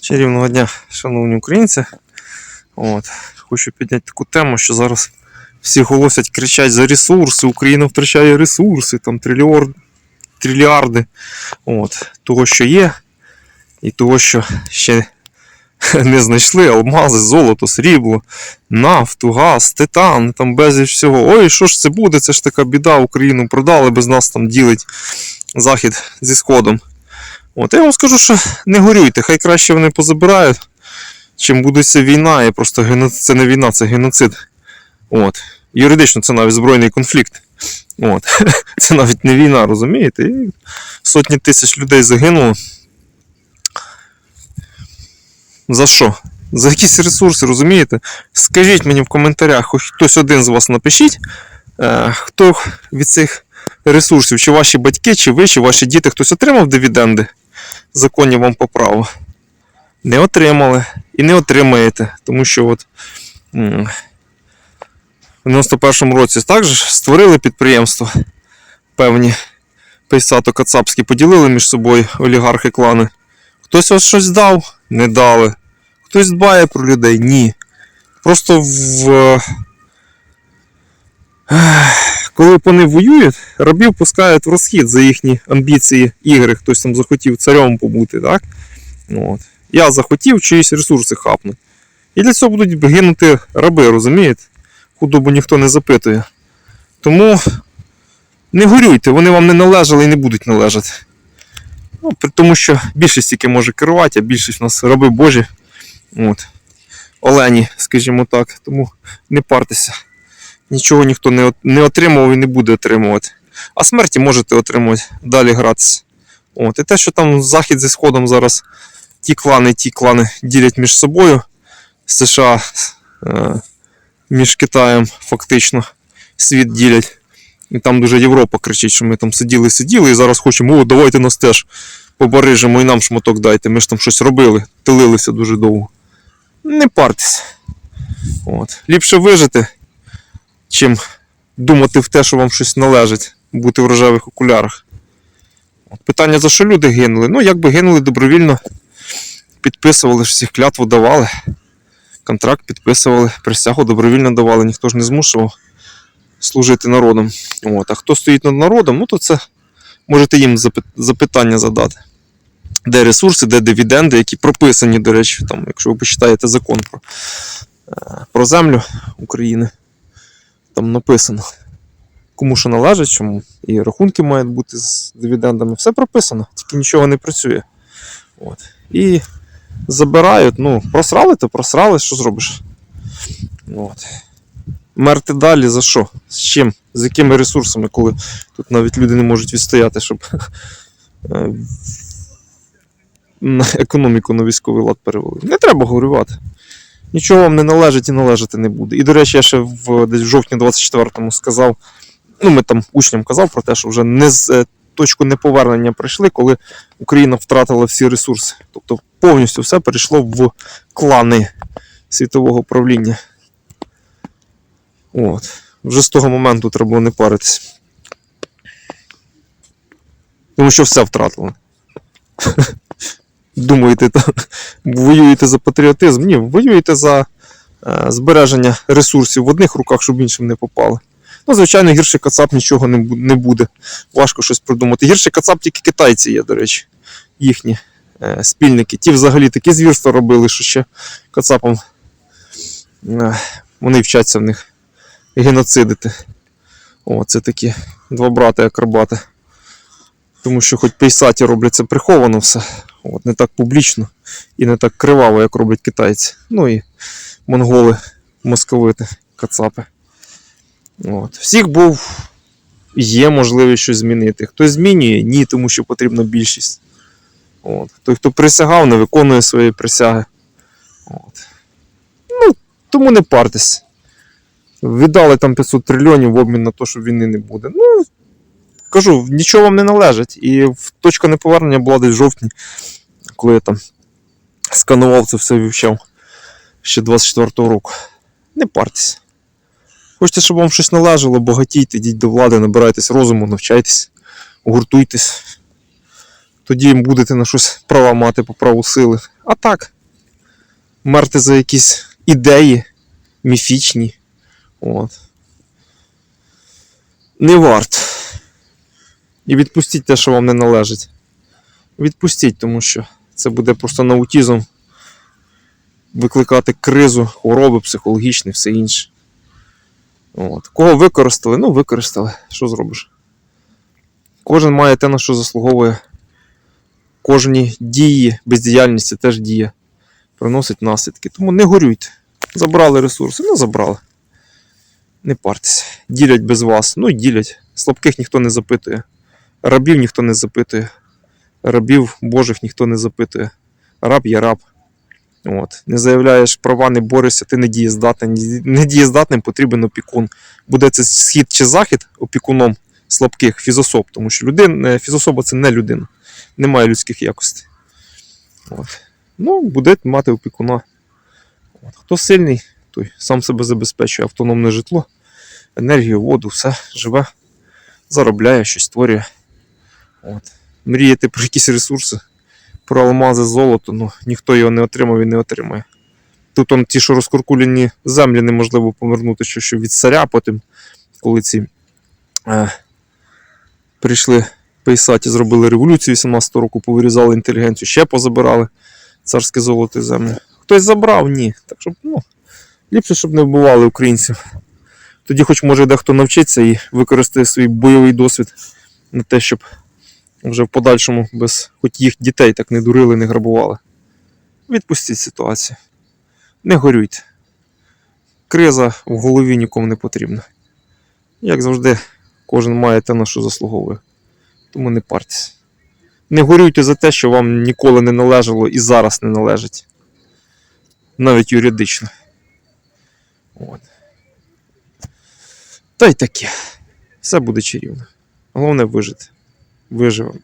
Чарівного дня, шановні українці. От. Хочу підняти таку тему, що зараз всі голосять, кричать за ресурси, Україна втрачає ресурси, там трильйор, трильярди от, того, що є, і того, що ще не знайшли алмази, золото, срібло, нафту, газ, титан, там безліч всього. Ой, що ж це буде? Це ж така біда, Україну продали, без нас там ділить захід зі сходом. От, я вам скажу, що не горюйте, хай краще вони позабирають, чим буде війна, і просто геноцид, це не війна, це геноцид. От. Юридично це навіть збройний конфлікт. От. Це навіть не війна, розумієте? І сотні тисяч людей загинуло. За що? За якісь ресурси, розумієте? Скажіть мені в коментарях, хоч хтось один з вас напишіть, е, хто від цих ресурсів, чи ваші батьки, чи ви, чи ваші діти, хтось отримав дивіденди законні вам по праву? Не отримали і не отримаєте, тому що от в 91-му році також створили підприємство певні пейсато-кацапські, поділили між собою олігархи клани. Хтось ось щось дав, не дали. Хтось дбає про людей, ні. Просто в. Коли вони воюють, рабів пускають в розхід за їхні амбіції ігри. Хтось там захотів царем побути, так? От. Я захотів чиїсь ресурси хапнути. І для цього будуть гинути раби, розумієте? Худобу ніхто не запитує. Тому не горюйте, вони вам не належали і не будуть належати. Ну, тому що більшість тільки може керувати, а більшість у нас раби Божі. От. Олені, скажімо так. Тому не партеся. Нічого ніхто не, не отримував і не буде отримувати. А смерті можете отримувати, далі гратися. От. І те, що там захід зі сходом зараз ті клани, ті клани ділять між собою. США е, між Китаєм фактично світ ділять. І там дуже Європа кричить, що ми там сиділи, сиділи, і зараз хочемо, о, давайте нас теж побарижимо і нам шматок дайте. Ми ж там щось робили, тилилися дуже довго. Не партеся. От. Ліпше вижити, чим думати в те, що вам щось належить, бути в рожевих окулярах. От. Питання, за що люди гинули? Ну, якби гинули добровільно, підписували всіх клятву давали. Контракт підписували, присягу добровільно давали, ніхто ж не змушував служити народом. От. А хто стоїть над народом, ну то це можете їм запитання задати. Де ресурси, де дивіденди, які прописані, до речі, там, якщо ви почитаєте закон про, е, про землю України, там написано, кому що належить, чому і рахунки мають бути з дивідендами. Все прописано, тільки нічого не працює. От. І забирають, ну, просрали, то просрали, що зробиш? От. Мерти далі за що? З чим? З якими ресурсами, коли тут навіть люди не можуть відстояти, щоб е, на економіку на військовий лад перевели. Не треба горювати. Нічого вам не належить і належати не буде. І, до речі, я ще в, десь в жовтні 24-му сказав, ну, ми там учням казав про те, що вже не з е, точку неповернення прийшли, коли Україна втратила всі ресурси. Тобто повністю все перейшло в клани світового правління. От. Вже з того моменту треба було не паритись. Тому що все втратили. Думаєте, там, воюєте за патріотизм? Ні, воюєте за е, збереження ресурсів в одних руках, щоб іншим не попали. Ну, звичайно, гірший кацап нічого не, буде. Важко щось придумати. Гірший кацап тільки китайці є, до речі, їхні е, спільники. Ті взагалі такі звірства робили, що ще кацапам е, вони вчаться в них геноцидити. О, це такі два брати акробати. Тому що хоч пейсаті роблять це приховано все, от, не так публічно і не так криваво, як роблять китайці. Ну і монголи, московити, кацапи. От. Всіх був є можливість щось змінити. Хтось змінює, ні, тому що потрібна більшість. От. Той, хто присягав, не виконує свої присяги. От. Ну, тому не партесь. Віддали там 500 трильйонів в обмін на те, що війни не буде. Ну, кажу, нічого вам не належить. І точка неповернення була десь в жовтні, коли я там сканував це все вивчав ще 24-го року. Не партесь. Хочете, щоб вам щось належало, багатійте, йдіть до влади, набирайтесь розуму, навчайтесь, гуртуйтесь. Тоді будете на щось права мати по праву сили. А так, мерти за якісь ідеї міфічні. От. Не варт. І відпустіть те, що вам не належить. Відпустіть, тому що це буде просто наутізм викликати кризу, хвороби психологічні, все інше. От. Кого використали? Ну, використали. Що зробиш? Кожен має те, на що заслуговує. Кожні дії, бездіяльність теж дія. Приносить наслідки. Тому не горюйте. Забрали ресурси, ну забрали. Не партеся. Ділять без вас. Ну і ділять. Слабких ніхто не запитує. Рабів ніхто не запитує. Рабів Божих ніхто не запитує. Раб є раб. От. Не заявляєш права, не борешся, ти не дієздатний. Не дієздатним потрібен опікун. Буде це схід чи захід опікуном слабких фізособ, тому що людин, е, фізособа це не людина. Немає людських якостей. От. Ну, буде мати опікуна. От. Хто сильний, той сам себе забезпечує автономне житло, енергію, воду, все живе, заробляє, щось створює. От. Мріяти про якісь ресурси, про алмази, золото, ну ніхто його не отримав і не отримає. Тут он, ті, що розкуркулені землі, неможливо повернути що, що від царя, потім, коли ці е, прийшли пейсаті, зробили революцію 18 року, повирізали інтелігенцію, ще позабирали царське золото і землю. Хтось забрав, ні. Так щоб, ну, ліпше, щоб не вбивали українців. Тоді, хоч може дехто навчиться і використає свій бойовий досвід на те, щоб вже в подальшому без хоч їх дітей так не дурили, не грабували. Відпустіть ситуацію. Не горюйте. Криза в голові нікому не потрібна. Як завжди, кожен має те, на що заслуговує. Тому не партеся. Не горюйте за те, що вам ніколи не належало і зараз не належить. Навіть юридично. От. Та й таке. Все буде чарівно. Головне вижити. Виживемо.